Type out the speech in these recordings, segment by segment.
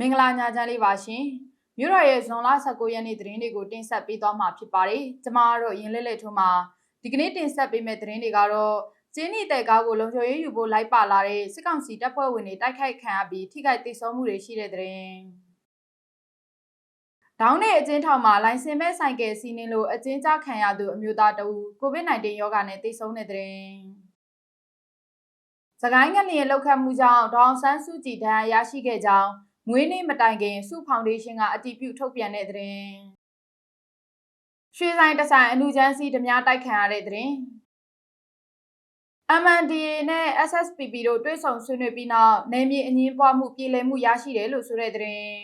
မင်္ဂလာညချမ်းလေးပါရှင်မြို့တော်ရဲ့ဇွန်လ19ရက်နေ့သတင်းတွေကိုတင်ဆက်ပေးသွားမှာဖြစ်ပါတယ်ကျမတို့ရင်လက်လက်ထုံးမှာဒီကနေ့တင်ဆက်ပေးမယ့်သတင်းတွေကတော့ကျင်းနီတဲကားကိုလုံခြုံရေးယူဖို့လိုက်ပါလာတဲ့စစ်ကောင်စီတပ်ဖွဲ့ဝင်တွေတိုက်ခိုက်ခံရပြီးထိခိုက်ဒေဆုံးမှုတွေရှိတဲ့သတင်းဒေါင်းနဲ့အကျဉ်းထောင်မှာလိုင်စင်မဲ့ဆိုင်ကယ်စီးနှင်းလို့အကျဉ်းချခံရသူအမျိုးသားတဦးကိုဗစ် -19 ရောဂါနဲ့သေဆုံးတဲ့သတင်းစကိုင်းငလျင်လောက်ခတ်မှုကြောင့်ဒေါအောင်ဆန်းစုကြည်ဒဏ်ရာရရှိခဲ့ကြောင်း မွေးနေ့မတိုင်ခင်စုဖောင်ဒေးရှင်းကအတည်ပြုထုတ်ပြန်တဲ့သတင်းရွှေဆိုင်တဆိုင်အလူချမ်းစီဓမြတိုက်ခံရတဲ့သတင်း MNDA နဲ့ SSPP တို့တွဲဆောင်ဆွေးနွေးပြီးနောက်နယ်မြေအငင်းပွားမှုပြည်လည်မှုရရှိတယ်လို့ဆိုတဲ့သတင်း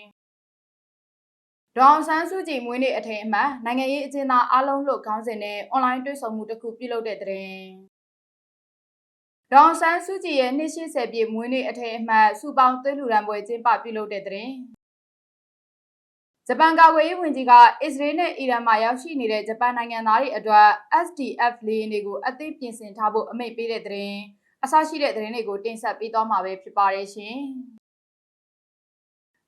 ဒေါအောင်ဆန်းစုကြည်မွေးနေ့အထိမ်းအမှတ်နိုင်ငံရေးအကျဉ်းသားအလုံးလို့ခေါင်းစဉ်နဲ့အွန်လိုင်းတွေ့ဆုံမှုတစ်ခုပြုလုပ်တဲ့သတင်း ဒေါအောင်ဆန်းစုကြည်ရဲ့280ပြည့်မွေးနေ့အထိမ်းအမှတ်စူပေါင်းသွေးလူရန်ပွဲကျင်းပပြုလုပ်တဲ့သတင်းဂျပန်ကာကွယ်ရေးဝန်ကြီးကအစ္စရေးနဲ့အီရန်မှာရောက်ရှိနေတဲ့ဂျပန်နိုင်ငံသားတွေအတွက် SDF လေယာဉ်တွေကိုအသိပြင်ဆင်ထားဖို့အမိန့်ပေးတဲ့သတင်းအစရှိတဲ့သတင်းတွေကိုတင်ဆက်ပေးသွားမှာပဲဖြစ်ပါတယ်ရှင်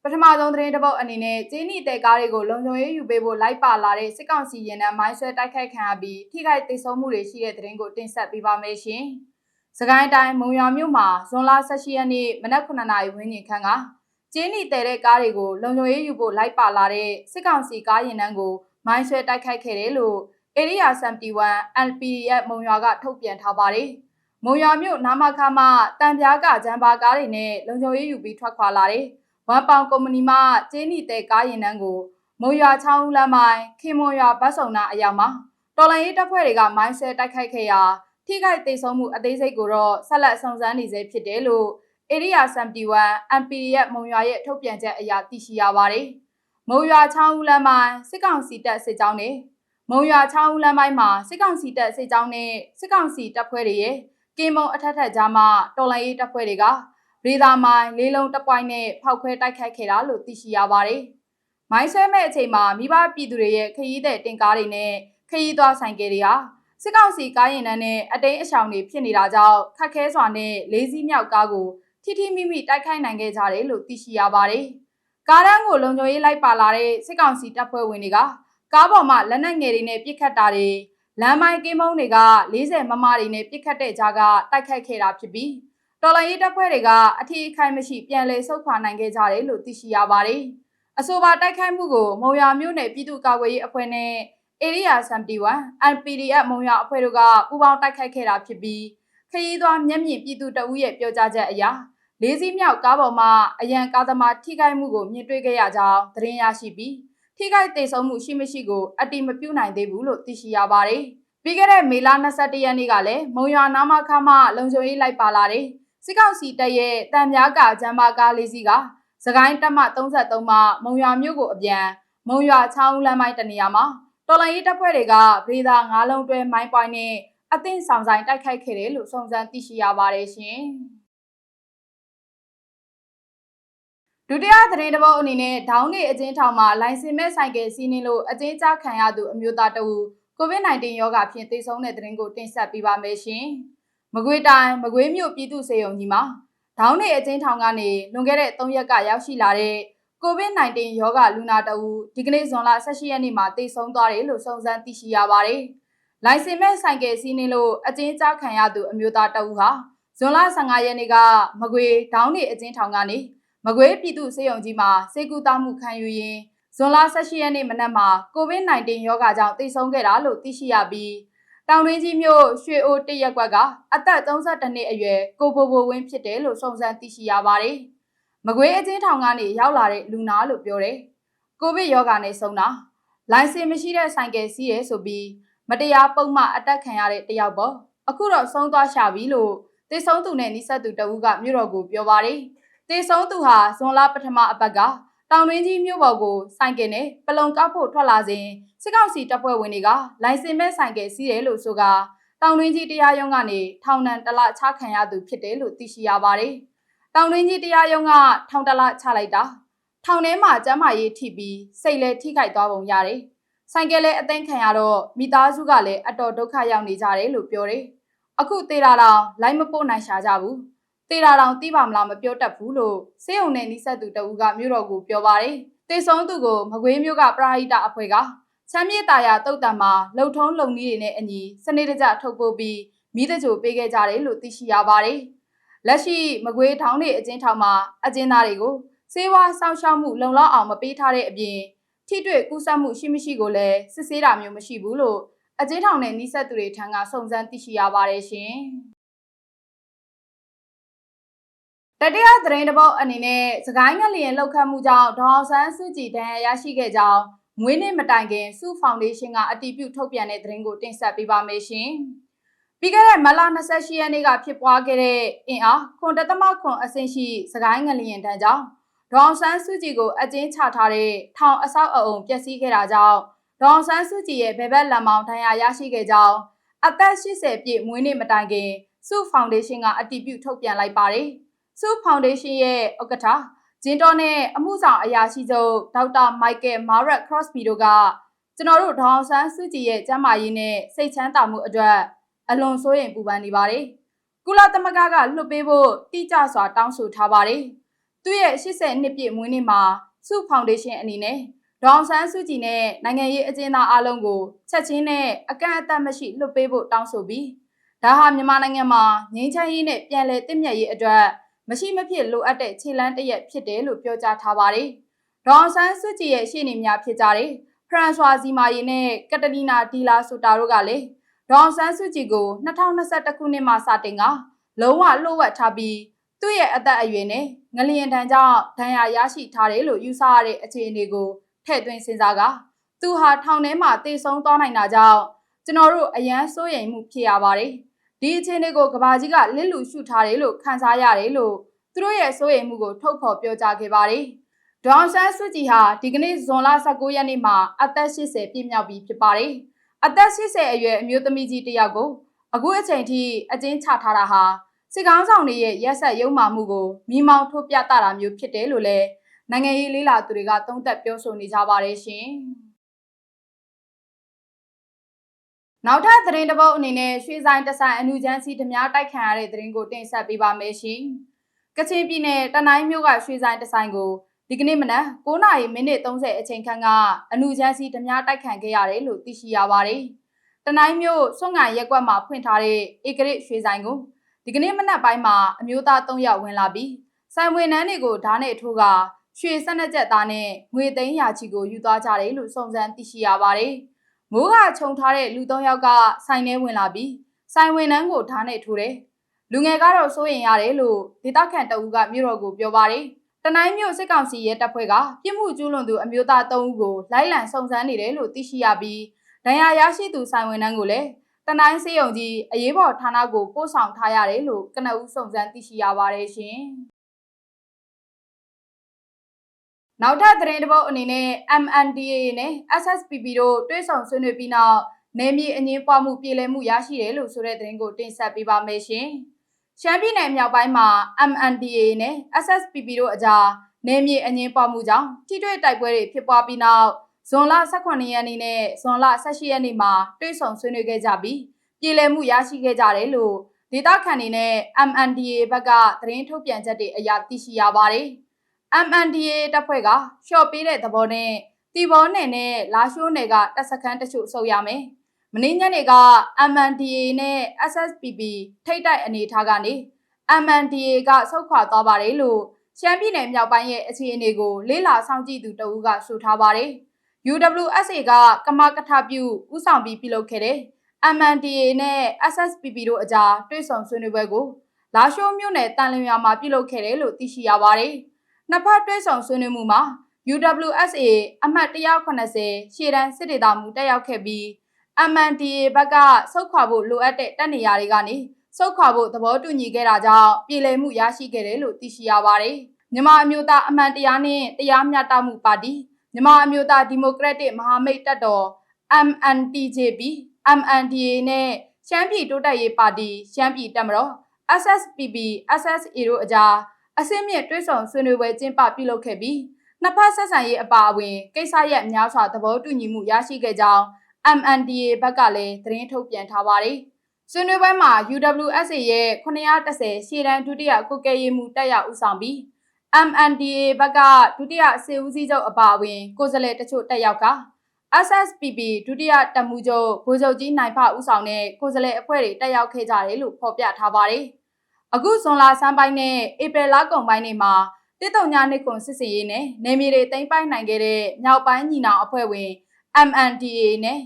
ပထမဆုံးသတင်းတစ်ပုဒ်အနေနဲ့ကျင်းနီတဲကားတွေကိုလုံခြုံရေးယူပေးဖို့လိုက်ပါလာတဲ့စစ်ကောင်စီရင်နှံမိုင်းဆွဲတိုက်ခိုက်ခံရပြီးထိခိုက်ဒေဆုံးမှုတွေရှိတဲ့သတင်းကိုတင်ဆက်ပေးပါမယ်ရှင်။ စကိုင်းတိုင်းမုံရွာမြို့မှာဇွန်လ18ရက်နေ့မနက်9:00နာရီဝန်းကျင်ခန့်ကကျင်းနီတဲတဲ့ကားတွေကိုလုံခြုံရေးယူဖို့လိုက်ပါလာတဲ့စစ်ကောင်စီကားရင်နှံကိုမိုင်းဆွဲတိုက်ခိုက်ခဲ့တယ်လို့ Area 71 LPDF မုံရွာကထုတ်ပြန်ထားပါတယ်။မုံရွာမြို့နာမခါမှတံပြားကဂျမ်ဘာကားတွေနဲ့လုံခြုံရေးယူပြီးထွက်ခွာလာတဲ့ဝမ်ပောင်ကုမ္ပဏီမှကျင်းနီတဲကားရင်နှံကိုမုံရွာချောင်းလမ်းမိုင်ခင်မွန်ရွာဘတ်စုံနာအရောက်မှာတော်လိုင်းရေးတပ်ဖွဲ့တွေကမိုင်းဆွဲတိုက်ခိုက်ခဲ့ရာ ထိခိုက်ဒေဆုံးမှုအသေးစိတ်ကိုတော့ဆက်လက်စုံစမ်းနေဆဲဖြစ်တယ်လို့ Area 71 MPDF မုံရွာရဲ့ထုတ်ပြန်ချက်အရသိရှိရပါတယ်။မုံရွာချောင်းဦးလမ်းမိုင်စစ်ကောင်စီတပ်စစ်ကြောင်းနဲ့မုံရွာချောင်းဦးလမ်းမိုင်မှာစစ်ကောင်စီတပ်စစ်ကြောင်းနဲ့စစ်ကောင်စီတပ်ဖွဲ့တွေရဲ့ကင်းမုံအထက်ထက်ကြားမှာတော်လိုင်းရေးတပ်ဖွဲ့တွေကရေသာမိုင်လေးလုံးတပ်ပွိုင်းနဲ့ဖောက်ခွဲတိုက်ခိုက်ခဲ့တာလို့သိရှိရပါတယ်။မိုင်းဆွဲမဲ့အချိန်မှာမိဘပြည်သူတွေရဲ့ခရီးသည်တင်ကားတွေနဲ့ခရီးသွားဆိုင်ကယ်တွေဟာ စစ်ကောင်စီကားရင်တန်းနဲ့အတိန်အရှောင်တွေဖြစ်နေတာကြောင့်ခက်ခဲစွာနဲ့လေးစီးမြောက်ကားကိုထိထိမိမိတိုက်ခိုက်နိုင်ခဲ့ကြတယ်လို့သိရှိရပါတယ်။ကားတန်းကိုလုံခြုံရေးလိုက်ပါလာတဲ့စစ်ကောင်စီတပ်ဖွဲ့ဝင်တွေကကားပေါ်မှာလက်နက်ငယ်တွေနဲ့ပစ်ခတ်တာတွေလမ်းမိုင်းကင်းမုံတွေက40မမတွေနဲ့ပစ်ခတ်တဲ့ကြားကတိုက်ခိုက်ခဲ့တာဖြစ်ပြီးတော်လိုင်းရေးတပ်ဖွဲ့တွေကအထီးအခိုင်မရှိပြန်လည်ဆုတ်ခွာနိုင်ခဲ့ကြတယ်လို့သိရှိရပါတယ်။အဆိုပါတိုက်ခိုက်မှုကိုမုံရွာမြို့နယ်ပြည်သူ့ကာကွယ်ရေးအဖွဲ့နဲ့ Area 71 NPDF မုံရွာအဖွဲ့တို့ကပူးပေါင်းတိုက်ခိုက်ခဲ့တာဖြစ်ပြီးခရီးသွားမျက်မြင်ပြည်သူတအုပ်ရဲ့ပြောကြားချက်အရလေးစီးမြောက်ကားပေါ်မှာအရန်ကားသမားထိခိုက်မှုကိုမြင်တွေ့ခဲ့ရကြောင်းသတင်းရရှိပြီးထိခိုက်ဒေဆုံးမှုရှိမရှိကိုအတိမပြုနိုင်သေးဘူးလို့သိရှိရပါတယ်။ပြီးခဲ့တဲ့မေလ22ရက်နေ့ကလည်းမုံရွာနာမခါမှလုံခြုံရေးလိုက်ပါလာတဲ့စစ်ကောင်စီတပ်ရဲ့တံမြားကဂျမ်ဘာကားလေးစီးကစကိုင်းတပ်မ33မှမုံရွာမြို့ကိုအပြန်မုံရွာချောင်းလမ်းမိုင်းတနေရာမှာ တော်လိုင်းရေးတပ်ဖွဲ့တွေကဗေဒါ၅လုံးတွဲမိုင်းပွိုင်းနဲ့အသင့်ဆောင်ဆိုင်တိုက်ခိုက်ခဲ့တယ်လို့စုံစမ်းသိရှိရပါတယ်ရှင်။ဒုတိယသတင်းတစ်ပုဒ်အနေနဲ့ဒေါင်းနေအကျဉ်းထောင်မှာလိုင်စင်မဲ့ဆိုင်ကယ်စီးနှင်းလို့အကျဉ်းချခံရသူအမျိုးသားတဦးကိုဗစ် -19 ရောဂါဖြင့်သေဆုံးတဲ့သတင်းကိုတင်ဆက်ပေးပါမယ်ရှင်။မကွေးတိုင်းမကွေးမြို့ပြည်သူ့စေယုံကြီးမှာဒေါင်းနေအကျဉ်းထောင်ကနေလွန်ခဲ့တဲ့3ရက်ကရောက်ရှိလာတဲ့ ကိုဗစ် -19 ရောဂါလူနာတဦးဒီကနေ့ဇွန်လ18ရက်နေ့မှာသေဆုံးသွားတယ်လို့စုံစမ်းသိရှိရပါတယ်။လိုင်စင်မဲ့ဆိုင်ကယ်စီးနှင်းလို့အကျဉ်းချခံရသူအမျိုးသားတဦးဟာဇွန်လ15ရက်နေ့ကမကွေဒေါင်းနေအကျဉ်းထောင်ကနေမကွေးပြည်သူ့စေယုံကြီးမှာစေကူတာမှုခံယူရင်းဇွန်လ18ရက်နေ့မနက်မှာကိုဗစ် -19 ရောဂါကြောင့်သေဆုံးခဲ့တာလို့သိရှိရပြီးတောင်တွင်းကြီးမြို့ရွှေအိုတရက်ကွက်ကအသက်32နှစ်အရွယ်ကိုဘိုဘိုဝင်းဖြစ်တယ်လို့စုံစမ်းသိရှိရပါတယ်။ မကွေးအချင်းထောင်ကနေရောက်လာတဲ့လူနာလို့ပြောတယ်။ကိုဗစ်ရောဂါနဲ့ဆုံးတာလိုင်စင်မရှိတဲ့ဆိုင်ကယ်စီးရဲဆိုပြီးမတရားပုံမှအတက်ခံရတဲ့တယောက်ပေါ့။အခုတော့ဆုံးသွားရှာပြီလို့သေဆုံးသူနဲ့နိဆက်သူတဦးကမြို့တော်ကိုပြောပါတယ်။တေဆုံးသူဟာဇွန်လပထမအပတ်ကတောင်တွင်းကြီးမြို့ပေါ်ကိုဆိုင်ကယ်နဲ့ပလုံကောက်ဖို့ထွက်လာစဉ်စစ်ကောင်စီတပ်ဖွဲ့ဝင်တွေကလိုင်စင်မဲ့ဆိုင်ကယ်စီးတယ်လို့ဆိုကတောင်တွင်းကြီးတရားရုံးကနေထောင်ဒဏ်တလချခံရသူဖြစ်တယ်လို့သိရှိရပါတယ်။ တောင်တွင်းကြီးတရားရုံးကထောင်တလချလိုက်တာထောင်ထဲမှာကျမ်းမာရေးထိပြီးစိတ်လည်းထိခိုက်သွားပုံရတယ်။ဆိုင်ကယ်လည်းအသိမ်းခံရတော့မိသားစုကလည်းအတော်ဒုက္ခရောက်နေကြတယ်လို့ပြောတယ်။အခုသေးတာတော့လိုက်မပို့နိုင်ရှာကြဘူး။တတေတာတောင်သိပါမလားမပြောတတ်ဘူးလို့စေုံနဲ့နီးစပ်သူတဦးကမြို့တော်ကိုပြောပါတယ်တေဆုံးသူကိုမကွေးမြို့ကပရာဟိတအဖွဲ့ကချမ်းမြေတာယာတုတ်တံမှာလုံထုံးလုံနည်းတွေနဲ့အညီစနေတကျထုတ်ပို့ပြီးမိတကြိုပေးခဲ့ကြတယ်လို့သိရှိရပါတယ် လက်ရှိမကွေးထောင်နေအကျဉ်းထောင်မှာအကျဉ်းသားတွေကိုစေဝါစောင့်ရှောက်မှုလုံလောက်အောင်မပေးထားတဲ့အပြင်ထိတွေ့ကူးစက်မှုရှိမရှိကိုလည်းစစ်ဆေးတာမျိုးမရှိဘူးလို့အကျဉ်းထောင်နဲ့နှိစက်သူတွေထံကစုံစမ်းသိရှိရပါတယ်ရှင်။တတိယသတင်းတစ်ပုဒ်အနေနဲ့စကိုင်းငလျင်လောက်ခတ်မှုကြောင့်ဒေါအောင်ဆန်းစုကြည်တန်းရရှိခဲ့ကြောင်းမွေးနေ့မတိုင်ခင်စုဖောင်ဒေးရှင်းကအတည်ပြုထုတ်ပြန်တဲ့သတင်းကိုတင်ဆက်ပေးပါမယ်ရှင်။ ပြီးခဲ့တဲ့မလ28ရက်နေ့ကဖြစ်ပွားခဲ့တဲ့အင်အားခွန်တသမခွန်အဆင့်ရှိစကိုင်းငလျင်တန်းကြောင့်ဒေါအောင်ဆန်းစုကြည်ကိုအကျဉ်းချထားတဲ့ထောင်အဆောက်အအုံပျက်စီးခဲ့တာကြောင့်ဒေါအောင်ဆန်းစုကြည်ရဲ့ဘယ်ဘက်လမ်းမောင်းထံရရရှိခဲ့ကြောင်းအသက်80ပြည့်မွေးနေ့မတိုင်ခင်စုဖောင်ဒေးရှင်းကအတည်ပြုထုတ်ပြန်လိုက်ပါတယ်။စုဖောင်ဒေးရှင်းရဲ့ဥက္ကဋ္ဌဂျင်တော်နဲ့အမှုဆောင်အရာရှိချုပ်ဒေါက်တာမိုက်ကယ်မာရက်ခရော့စပီတို့ကကျွန်တော်တို့ဒေါအောင်ဆန်းစုကြည်ရဲ့ကျန်းမာရေးနဲ့စိတ်ချမ်းသာမှုအတွက် အလွန်စိုးရိမ်ပူပန်နေပါတယ်။ကုလသမဂ္ဂကလွှတ်ပေးဖို့တိကျစွာတောင်းဆိုထားပါတယ်။သူ့ရဲ့80နှစ်ပြည့်မွေးနေ့မှာစုဖောင်ဒေးရှင်းအနေနဲ့ဒေါအောင်ဆန်းစုကြည်နဲ့နိုင်ငံရေးအကျဉ်းသားအလုံးကိုချက်ချင်းနဲ့အကန့်အသတ်မရှိလွှတ်ပေးဖို့တောင်းဆိုပြီးဒါဟာမြန်မာနိုင်ငံမှာငြိမ်းချမ်းရေးနဲ့ပြည်လဲတင့်မြတ်ရေးအတွက်မရှိမဖြစ်လိုအပ်တဲ့ခြေလှမ်းတစ်ရက်ဖြစ်တယ်လို့ပြောကြားထားပါတယ်။ဒေါအောင်ဆန်းစုကြည်ရဲ့ရှေ့နေများဖြစ်ကြတဲ့ဖရန်ဆွာဇီမာရီနဲ့ကက်တလီနာဒီလာဆိုတာတို့ကလည်း ဒေါအောင်ဆန်းစုကြည်ကို2021ခုနှစ်မှစတင်ကလုံးဝလှုပ်ဝက်ထားပြီးသူ့ရဲ့အသက်အရွယ်နဲ့ငလျင်တန်းကြောင့်ဒဏ်ရာရရှိထားတယ်လို့ယူဆရတဲ့အခြေအနေကိုထည့်သွင်းစဉ်းစားကသူဟာထောင်ထဲမှာတေဆုံးသွားနိုင်တာကြောင့်ကျွန်တော်တို့အရန်စိုးရိမ်မှုဖြစ်ရပါတယ်။ဒီအခြေအနေကိုကဘာကြီးကလစ်လူရှုထားတယ်လို့ခန်းစားရတယ်လို့သူတို့ရဲ့စိုးရိမ်မှုကိုထုတ်ဖော်ပြောကြားခဲ့ပါတယ်။ဒေါန်ဆန်းစုကြည်ဟာဒီကနေ့ဇွန်လ19ရက်နေ့မှာအသက်80ပြည့်မြောက်ပြီဖြစ်ပါတယ်။ အသက်80အရွယ်အမျိုးသမီးကြီးတစ်ယောက်ကိုအခုအချိန်ထိအကျဉ်းချထားတာဟာစစ်ကောင်းဆောင်တွေရဲ့ရက်ဆက်ရုံမှမှုကိုမိမောင်းထိုးပြတာမျိုးဖြစ်တယ်လို့လည်းနိုင်ငံရေးလေးလာသူတွေကသုံးသပ်ပြောဆိုနေကြပါတယ်ရှင်။နောက်ထပ်သတင်းတစ်ပုဒ်အနေနဲ့ရွှေဆိုင်တဆိုင်အနုချမ်းစီဓမြတိုက်ခံရတဲ့သတင်းကိုတင်ဆက်ပေးပါမယ်ရှင်။ကချင်ပြည်နယ်တနိုင်းမြို့ကရွှေဆိုင်တဆိုင်ကို ဒီကနေ့မနက်9:30မိနစ်30အချိန်ခန့်ကအနုချမ်းစီဓမြတိုက်ခံခဲ့ရတယ်လို့သိရှိရပါတယ်။တနိုင်းမြို့စွန့်ငံရက်ကွက်မှာဖွင့်ထားတဲ့ဧကရစ်ရွှေဆိုင်ကိုဒီကနေ့မနက်ပိုင်းမှာအမျိုးသား၃ယောက်ဝင်လာပြီးဆိုင်ဝင်နှန်းတွေကိုဓာတ်နဲ့ထိုးကရွှေဆက်နှစ်ကျက်သားနဲ့ငွေသိန်းရာချီကိုယူသွားကြတယ်လို့စုံစမ်းသိရှိရပါတယ်။မိုးကခြုံထားတဲ့လူ၃ယောက်ကဆိုင်ထဲဝင်လာပြီးဆိုင်ဝင်နှန်းကိုဓာတ်နဲ့ထိုးတယ်။လူငယ်ကတော့စိုးရင်ရတယ်လို့ဒေသခံတအူးကမြို့တော်ကိုပြောပါတယ်။ တနိုင်းမြို့စစ်ကောင်စီရဲတပ်ဖွဲ့ကပြစ်မှုကျူးလွန်သူအမျိုးသား၃ဦးကိုလိုက်လံစုံစမ်းနေတယ်လို့သိရှိရပြီးဒဏ်ရာရရှိသူဆိုင်ဝင်နှန်းကိုလည်းတနိုင်းစေယုံကြီးအရေးပေါ်ဌာနကိုပို့ဆောင်ထားရတယ်လို့ကနအူးစုံစမ်းသိရှိရပါတယ်ရှင်။နောက်ထပ်သတင်းတစ်ပုဒ်အနေနဲ့ MNDAA နဲ့ SSPP တို့တွဲဆောင်ဆွေးနွေးပြီးနောက်နေမြေအငင်းပွားမှုပြည်လည်မှုရရှိတယ်လို့ဆိုတဲ့သတင်းကိုတင်ဆက်ပေးပါမယ်ရှင်။ ရှမ်းပြည်နယ်မြောက်ပိုင်းမှာ MNDAA နဲ့ SSPP တို့အကြားနေမြေအငင်းပွားမှုကြောင့်ထိတွေ့တိုက်ပွဲတွေဖြစ်ပွားပြီးနောက်ဇွန်လ18ရက်နေ့နဲ့ဇွန်လ18ရက်နေ့မှာတွဲဆောင်ဆွေးနွေးခဲ့ကြပြီးပြည်လည်မှုရရှိခဲ့ကြတယ်လို့ဒေသခံတွေနဲ့ MNDAA ဘက်ကသတင်းထုတ်ပြန်ချက်တွေအရသိရှိရပါတယ်။ MNDA တပ်ဖွဲ့ကရှော့ပေးတဲ့သဘောနဲ့တီဘောနယ်နဲ့လာရှိုးနယ်ကတပ်စခန်းတချို့ဆုပ်ရမယ်။ မင်းညနေက MNDA နဲ့ SSPP ထိတ်တိုက်အနေထားကနေ MNDA ကဆုတ်ခွာသွားပါတယ်လို့ရှမ်းပြည်နယ်မြောက်ပိုင်းရဲ့အခြေအနေကိုလေးလာဆောင်ကြည့်သူတဦးကဆိုထားပါတယ်။ UWSA ကကမကထပြုဥဆောင်ပြီးပြုလုပ်ခဲ့တဲ့ MNDA နဲ့ SSPP တို့အကြားတွေ့ဆုံဆွေးနွေးပွဲကိုလာရှိုးမြို့နယ်တန်လျင်ရွာမှာပြုလုပ်ခဲ့တယ်လို့သိရှိရပါတယ်။နှစ်ဖက်တွဲဆောင်ဆွေးနွေးမှုမှာ UWSA အမှတ်180ရှေ့တန်းစစ်ဒေသမှုတက်ရောက်ခဲ့ပြီး MNDA ဘက်ကဆုတ်ခွာဖို့လိုအပ်တဲ့တပ်နေရာတွေကနေဆုတ်ခွာဖို့သဘောတူညီခဲ့တာကြောင့်ပြည်လည်မှုရရှိခဲ့တယ်လို့သိရှိရပါတယ်။မြန်မာအမျိုးသားအမှန်တရားနှင့်တရားမျှတမှုပါတီမြန်မာအမျိုးသားဒီမိုကရက်တစ်မဟာမိတ်တပ်တော် MNTJP MNDA နဲ့ရှမ်းပြည်တိုးတက်ရေးပါတီရှမ်းပြည်တပ်မတော် SSPP SSA တို့အကြားအစင်းမြင့်တွဲဆောင်ဆွေးနွေးပွဲကျင်းပပြုလုပ်ခဲ့ပြီးနှစ်ဖက်ဆက်ဆံရေးအပါအဝင်ကိစ္စရပ်များစွာသဘောတူညီမှုရရှိခဲ့ကြောင်း MNDA ဘက်ကလည်းသတင်းထုတ်ပြန်ထားပါတယ်။ဆွေးနွေးပွဲမှာ UWSA ရဲ့910ရှေ့တန်းဒုတိယကုကဲရေးမှူးတက်ရောက်ဦးဆောင်ပြီး MNDA ဘက်ကဒုတိယစေဦးစီးချုပ်အပါအဝင်ကိုယ်စားလှယ်တချို့တက်ရောက်က SSPP ဒုတိယတပ်မှုချုပ်ဗိုလ်ချုပ်ကြီးနိုင်ဖဦးဆောင်တဲ့ကိုယ်စားလှယ်အဖွဲ့တွေတက်ရောက်ခဲ့ကြတယ်လို့ဖော်ပြထားပါတယ်။အခုဇွန်လဆန်းပိုင်းနဲ့ဧပြီလကုန်ပိုင်းတွေမှာတစ်တုံညာနှစ်ခွန်စစ်စီရေးနဲ့နေမြေတွေတင်ပိုင်နိုင်ခဲ့တဲ့မြောက်ပိုင်းညီနောင်အဖွဲ့ဝင် MNDA နဲ့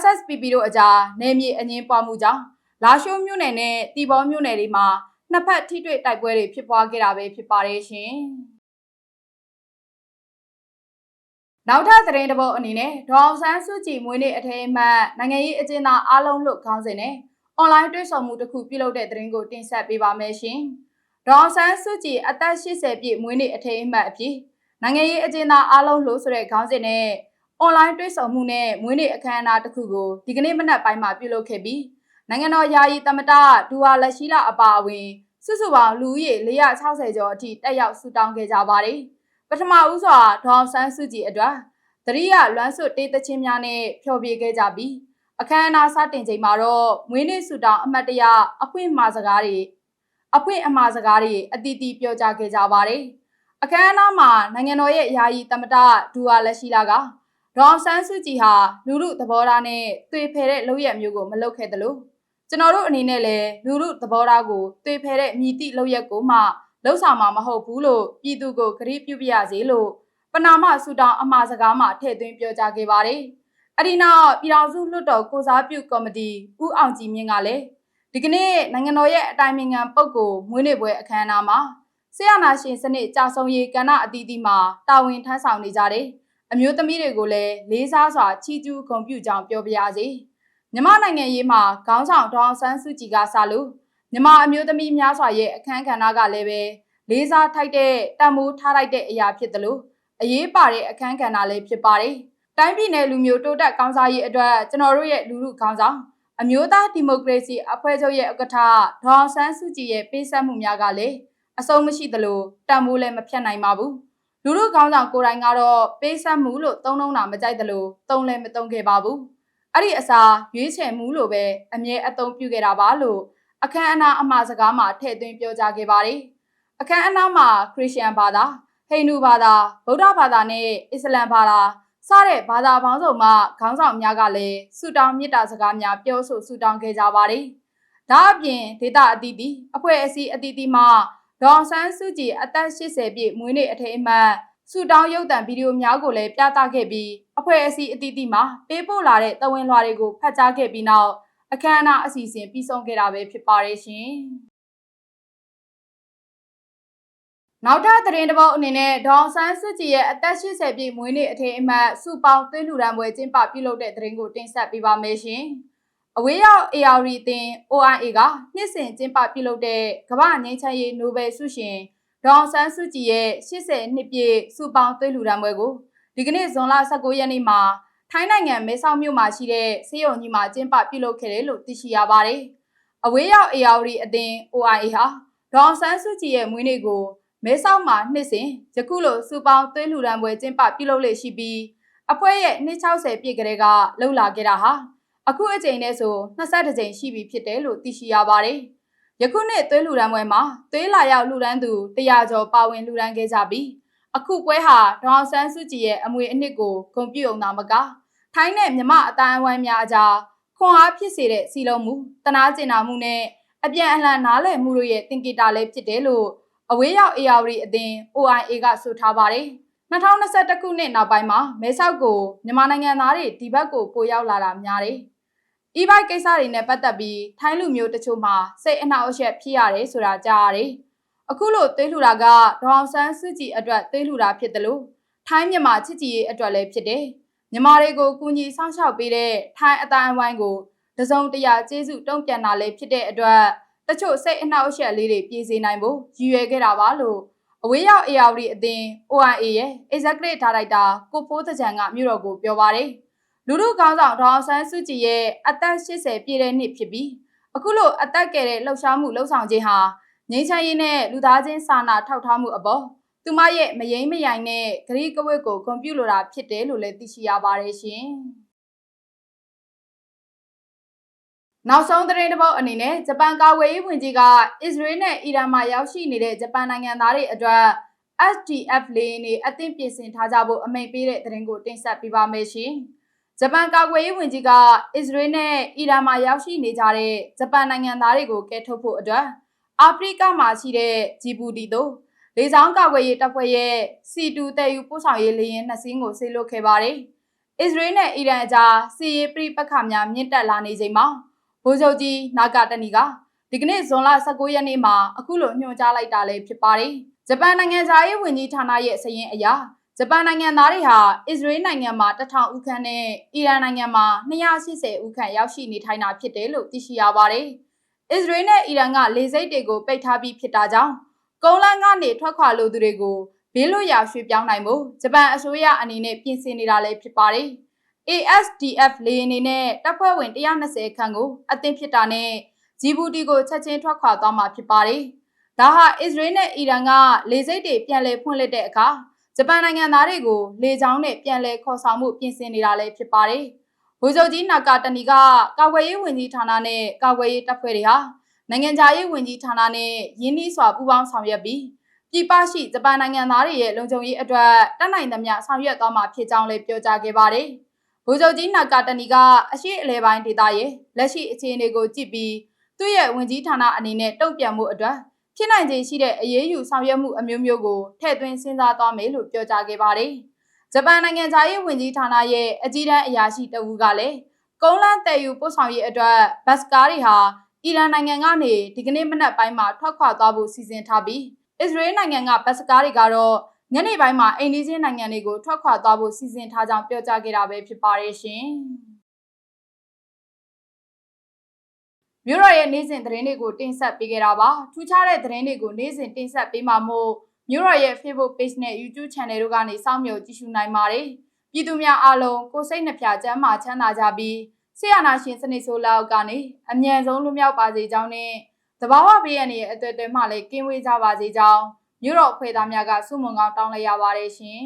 SSPP တို့အကြားနေမြေအငင်းပွားမှုကြောင့်လာရှိုးမြို့နယ်နဲ့တီဘောမြို့နယ်တွေမှာနှစ်ဖက်ထိတွေ့တိုက်ပွဲတွေဖြစ်ပွားခဲ့တာပဲဖြစ်ပါတယ်ရှင်။နောက်ထပ်သတင်းတစ်ပုဒ်အနေနဲ့ဒေါအောင်ဆန်းစုကြည်မွေးနေ့အထိမ်းအမှတ်နိုင်ငံရေးအကျဉ်းသားအားလုံးလွတ်ခေါင်းစဉ်နဲ့အွန်လိုင်းတွေ့ဆုံမှုတစ်ခုပြုလုပ်တဲ့သတင်းကိုတင်ဆက်ပေးပါမယ်ရှင်။ဒေါအောင်ဆန်းစုကြည်အသက်80ပြည့်မွေးနေ့အထိမ်းအမှတ်အဖြစ်နိုင်ငံရေးအကျဉ်းသားအားလုံးလို့ဆိုတဲ့ခေါင်းစဉ်နဲ့ အွန်လိုင်းတွေ့ဆုံမှုနဲ့မွေးနေ့အခမ်းအနားတစ်ခုကိုဒီကနေ့မနက်ပိုင်းမှာပြုလုပ်ခဲ့ပြီးနိုင်ငံတော်ယာယီသမ္မတဒူဝါလက်ရှိလာအပါအဝင်စုစုပေါင်းလူဦးရေ460ကျော်အထိတက်ရောက်ဆုတောင်းခဲ့ကြပါတယ်။ပထမဦးစွာဒေါအောင်ဆန်းစုကြည်အတွက်တရိယာလွမ်းဆွတ်တေးသချင်းများနဲ့ဖျော်ဖြေခဲ့ကြပြီးအခမ်းအနားစတင်ချိန်မှာတော့မွေးနေ့ဆုတောင်းအမတ်တရအခွင့်အမှာစကားတွေအခွင့်အမှာစကားတွေအတီးတီးပြောကြားခဲ့ကြပါတယ်။အခမ်းအနားမှာနိုင်ငံတော်ရဲ့ယာယီသမ္မတဒူဝါလက်ရှိလာက ဒေါအောင်ဆန်းစုကြည်ဟာလူလူသဘောထားနဲ့တွေ့ဖယ်တဲ့လုပ်ရမျိုးကိုမလုပ်ခဲ့သလိုကျွန်တော်တို့အနေနဲ့လည်းလူလူသဘောထားကိုတွေ့ဖယ်တဲ့မြည်တိလုပ်ရက်ကိုမှလှုပ်ဆောင်မှာမဟုတ်ဘူးလို့ပြည်သူကိုကြိပြုပြရစီလို့ပနာမဆူတောင်းအမှားစကားမှာထည့်သွင်းပြောကြားခဲ့ပါတယ်။အဒီနောက်ပြည်တော်စုလွှတ်တော်ကိုစားပြုကော်မတီဦးအောင်ကြည်မြင့်ကလည်းဒီကနေ့နိုင်ငံတော်ရဲ့အတိုင်ပင်ခံပုဂ္ဂိုလ်မွေးနေ့ပွဲအခမ်းအနားမှာဆရာနာရှင်စနစ်ကြာဆုံးရေးကဏ္ဍအသီးသီးမှာတာဝန်ထမ်းဆောင်နေကြတဲ့ အမျိုးသမီးတွေကိုလည်းလေးစားစွာချီးကျူးဂုဏ်ပြုကြောင်းပြောပြရစီမြန်မာနိုင်ငံရေးမှာခေါင်းဆောင်ဒေါအောင်ဆန်းစုကြည်ကစလို့မြန်မာအမျိုးသမီးများစွာရဲ့အခမ်းကဏ္ဍကလည်းပဲလေးစားထိုက်တဲ့တန်မိုးထားလိုက်တဲ့အရာဖြစ်တယ်လို့အရေးပါတဲ့အခမ်းကဏ္ဍလေးဖြစ်ပါတယ်။တိုင်းပြည်နယ်လူမျိုးတိုးတက်ကောင်းစားရေးအတွက်ကျွန်တော်တို့ရဲ့လူလူခေါင်းဆောင်အမျိုးသားဒီမိုကရေစီအဖွဲ့ချုပ်ရဲ့ဥက္ကဋ္ဌဒေါအောင်ဆန်းစုကြည်ရဲ့ပေးဆက်မှုများကလည်းအဆုံးမရှိသလိုတန်ဖိုးလည်းမဖြတ်နိုင်ပါဘူး။ လူလူခေါင်းဆောင်ကိုယ်တိုင်ကတော့ပေးဆက်မှုလို့သုံးလုံးတာမကြိုက်သလိုသုံးလည်းမသုံးခဲ့ပါဘူး။အဲ့ဒီအစားရွေးချယ်မှုလို့ပဲအမြဲအသုံးပြုခဲ့တာပါလို့အခမ်းအနားအမှားစကားမှာထည့်သွင်းပြောကြားခဲ့ပါတယ်။အခမ်းအနားမှာခရစ်ယာန်ဘာသာဟိန္ဒူဘာသာဗုဒ္ဓဘာသာနဲ့အစ္စလမ်ဘာသာစတဲ့ဘာသာပေါင်းစုံမှခေါင်းဆောင်များကလည်းဆုတောင်းမေတ္တာစကားများပြောဆိုဆုတောင်းခဲ့ကြပါတယ်။ဒါအပြင်ဒေတာအသီးသီးအဖွဲ့အစည်းအသီးသီးမှ ဒေါန်ဆန်းစုကြည်အသက်80ပြည့်မွေးနေ့အထိမ်းအမှတ်ဆုတောင်းရုပ်သံဗီဒီယိုများကိုလည်းပြသခဲ့ပြီးအဖွဲ့အစည်းအသီးသီးမှပေးပို့လာတဲ့တဝင်လွှာတွေကိုဖတ်ကြားခဲ့ပြီးနောက်အခမ်းအနားအစီအစဉ်ပြီးဆုံးခဲ့တာပဲဖြစ်ပါတယ်ရှင်။နောက်ထပ်သတင်းတစ်ပုဒ်အနေနဲ့ဒေါအောင်ဆန်းစုကြည်ရဲ့အသက်80ပြည့်မွေးနေ့အထိမ်းအမှတ်စုပေါင်းသွေးလှူဒန်းပွဲကျင်းပပြုလုပ်တဲ့သတင်းကိုတင်ဆက်ပေးပါမယ်ရှင်။ အဝေးရောက် AR အသင်း OIA ကနှစ်စဉ်ကျင်းပပြုလုပ်တဲ့ကမ္ဘာငြိမ်းချမ်းရေးနိုဘယ်ဆုရှင်ဒေါအောင်ဆန်းစုကြည်ရဲ့80နှစ်ပြည့်စုပေါင်းသွေးလှူဒန်းပွဲကိုဒီကနေ့ဇွန်လ19ရက်နေ့မှာထိုင်းနိုင်ငံမဲဆောက်မြို့မှာရှိတဲ့ဆေးရုံကြီးမှာကျင်းပပြုလုပ်ခဲ့တယ်လို့သိရှိရပါတယ်။အဝေးရောက် AR အသင်း OIA ဟာဒေါအောင်ဆန်းစုကြည်ရဲ့မွေးနေ့ကိုမဲဆောက်မှာနှစ်စဉ်ယခုလိုစူပေါင်းသွေးလှူဒန်းပွဲကျင်းပပြုလုပ်လေရှိပြီးအဖွဲ့ရဲ့နှစ်60ပြည့်ကလေးကလှုပ်လာခဲ့တာဟာ အခုအချိန်နဲ့ဆို22ကြိမ်ရှိပြီဖြစ်တယ်လို့သိရှိရပါတယ်။ယခုနှစ်သွေးလှူဒန်းပွဲမှာသွေးလာရောက်လှူဒန်းသူ100ကျော်ပါဝင်လှူဒန်းခဲ့ကြပြီးအခုပွဲဟာဒေါအောင်ဆန်းစုကြည်ရဲ့အမွေအနှစ်ကိုဂုဏ်ပြုအောင်သာမကထိုင်းနဲ့မြမအတိုင်းအဝိုင်းများအကြားခွန်အားဖြစ်စေတဲ့စီလုံးမှုတနာကျင်နာမှုနဲ့အပြန်အလှန်နားလည်မှုတို့ရဲ့သင်္ကေတလည်းဖြစ်တယ်လို့အဝေးရောက် AR အသင်း OIA ကဆိုထားပါတယ်2021ခုနှစ်နောက်ပိုင်းမှာမဲဆောက်ကိုမြန်မာနိုင်ငံသားတွေဒီဘက်ကိုပိုရောက်လာတာများတယ်။ e-bike ကိစ္စတွေနဲ့ပတ်သက်ပြီးထိုင်းလူမျိုးတချို့မှာစိတ်အနှောက်အယှက်ဖြစ်ရတယ်ဆိုတာကြားရတယ်။အခုလိုသွေးလှူတာကဒေါအောင်ဆန်းစုကြည်အတွက်သွေးလှူတာဖြစ်တယ်လို့ထိုင်းမြန်မာချစ်ကြည်ရေးအတွက်လည်းဖြစ်တယ်။မြန်မာတွေကိုကူညီဆောင်ရှောက်ပေးတဲ့ထိုင်းအတိုင်းအဝိုင်းကိုတစုံတရာကျေးဇူးတုံ့ပြန်တာလည်းဖြစ်တဲ့အတွက်တချို့စိတ်အနှောက်အယှက်လေးတွေပြေးစေနိုင်ဖို့ရည်ရွယ်ခဲ့တာပါလို့အဝေးရောက် AR အသင်း OIA ရဲ့ Executive Director ကိုဖိုးတကြံကမြို့တော်ကိုပြောပါတယ် လူလူကောင်းဆောင်ဒေါအောင်ဆန်းစုကြည်ရဲ့အသက်80ပြည့်တဲ့နှစ်ဖြစ်ပြီးအခုလိုအသက်ကယ်တဲ့လှုပ်ရှားမှုလှုပ်ဆောင်ခြင်းဟာငြိမ်းချမ်းရေးနဲ့လူသားချင်းစာနာထောက်ထားမှုအပေါ်သူမရဲ့မယိမ့်မယိုင်နဲ့ဂရိကဝတ်ကိုဂုဏ်ပြုလိုတာဖြစ်တယ်လို့လည်းသိရှိရပါတယ်ရှင်။နောက်ဆုံးသတင်းတစ်ပုဒ်အနေနဲ့ဂျပန်ကာကွယ်ရေးဝန်ကြီးကအစ္စရေးနဲ့အီရန်မှာရောက်ရှိနေတဲ့ဂျပန်နိုင်ငံသားတွေအတွက် SDF လေးနေအသင့်ပြင်ဆင်ထားကြဖို့အမိန့်ပေးတဲ့သတင်းကိုတင်ဆက်ပေးပါမယ်ရှင်။ ဂျပန်ကာကွယ်ရေးဝန်ကြီးကအစ္စရေးနဲ့အီရန်မှာရောက်ရှိနေကြတဲ့ဂျပန်နိုင်ငံသားတွေကိုကယ်ထုတ်ဖို့အတွက်အာဖရိကမှာရှိတဲ့ဂျီဘူတီတို့လေကြောင်းကာကွယ်ရေးတပ်ဖွဲ့ရဲ့ C2 တဲ့ယူပို့ဆောင်ရေးလေယာဉ်နှစ်စင်းကိုဆေးလွတ်ခဲ့ပါတယ်။အစ္စရေးနဲ့အီရန်အကြားစီးရေးပြိပက္ခများမြင့်တက်လာနေချိန်မှာဗိုလ်ချုပ်ကြီးနာဂတနီကဒီကနေ့ဇွန်လ19ရက်နေ့မှာအခုလိုညွှန်ကြားလိုက်တာလည်းဖြစ်ပါတယ်။ဂျပန်နိုင်ငံသားရေးဝန်ကြီးဌာနရဲ့စရင်အရ ဂျပန်နိုင်ငံသားတွေဟာအစ္စရေးနိုင်ငံမှာ1000ဦးခန့်နဲ့အီရန်နိုင်ငံမှာ280ဦးခန့်ရောက်ရှိနေထိုင်တာဖြစ်တယ်လို့သိရှိရပါတယ်။အစ္စရေးနဲ့အီရန်ကလေဆိပ်တွေကိုပိတ်ထားပြီးဖြစ်တာကြောင့်ကုန်းလန်းကနေထွက်ခွာလိုသူတွေကိုဘေးလွတ်ရာရွှေ့ပြောင်းနိုင်ဖို့ဂျပန်အစိုးရအနေနဲ့ပြင်ဆင်နေတာလည်းဖြစ်ပါတယ်။ ASDF လေယာဉ်တွေနဲ့တပ်ဖွဲ့ဝင်120ခန့်ကိုအသင်းဖြစ်တာနဲ့ဂျီဘူတီကိုချက်ချင်းထွက်ခွာသွားမှာဖြစ်ပါတယ်။ဒါဟာအစ္စရေးနဲ့အီရန်ကလေဆိပ်တွေပြန်လည်ဖွင့်လှစ်တဲ့အခါ ဂျပန်နိုင်ငံသားတွေကိုလေကြောင်းနဲ့ပြန်လည်ခေါ်ဆောင်မှုပြင်ဆင်နေတာလည်းဖြစ်ပါတယ်။ဗိုလ်ချုပ်ကြီးနာကာတနီကကာကွယ်ရေးဝန်ကြီးဌာနနဲ့ကာကွယ်ရေးတပ်ဖွဲ့တွေဟာနိုင်ငံခြားရေးဝန်ကြီးဌာနနဲ့ရင်းနှီးစွာပူးပေါင်းဆောင်ရွက်ပြီးပြည်ပရှိဂျပန်နိုင်ငံသားတွေရဲ့လုံခြုံရေးအတွက်တက်နိုင်သမျှဆောင်ရွက်သွားမှာဖြစ်ကြောင်းလည်းပြောကြားခဲ့ပါတယ်။ဗိုလ်ချုပ်ကြီးနာကာတနီကအရှိအလဲပိုင်းဒေသရဲ့လက်ရှိအခြေအနေကိုကြည့်ပြီးသူ့ရဲ့ဝန်ကြီးဌာနအနေနဲ့တုံ့ပြန်မှုအတွက် ဖြစ်နိုင်ခြေရှိတဲ့အရေးယူဆောင်ရွက်မှုအမျိုးမျိုးကိုထည့်သွင်းစဉ်းစားသွားမယ်လို့ပြောကြားခဲ့ပါတယ်။ဂျပန်နိုင်ငံသားရေးဝန်ကြီးဌာနရဲ့အကြီးတန်းအရာရှိတဦးကလည်းကုန်းလန်းတယ်ယူပို့ဆောင်ရေးအတွက်ဘတ်စကားတွေဟာအီရန်နိုင်ငံကနေဒီကနေ့မနက်ပိုင်းမှာထွက်ခွာသွားဖို့စီစဉ်ထားပြီးအစ္စရေးနိုင်ငံကဘတ်စကားတွေကတော့ညနေပိုင်းမှာအိန္ဒိယနိုင်ငံတွေကိုထွက်ခွာသွားဖို့စီစဉ်ထားကြောင်းပြောကြားခဲ့တာပဲဖြစ်ပါတယ်ရှင်။ မြို့တော်ရဲ့နေ့စဉ်သတင်းတွေကိုတင်ဆက်ပေးခဲ့တာပါထူးခြားတဲ့သတင်းတွေကိုနေ့စဉ်တင်ဆက်ပေးမှာမို့မြို့တော်ရဲ့ Facebook Page နဲ့ YouTube Channel တို့ကနေစောင့်မျှော်ကြည့်ရှုနိုင်ပါတယ်ပြည်သူများအားလုံးကိုစိတ်နှပြချမ်းမာချမ်းသာကြပြီးဆရာနာရှင်စနစ်ဆိုးလောက်ကနေအမြန်ဆုံးလွတ်မြောက်ပါစေကြောင်းနဲ့တဘာဝဘေးရန်ရဲ့အတွေ့အကြုံမှလည်းကင်းဝေးကြပါစေကြောင်းမြို့တော်အဖွဲ့သားများကဆုမွန်ကောင်းတောင်းလိုက်ရပါတယ်ရှင်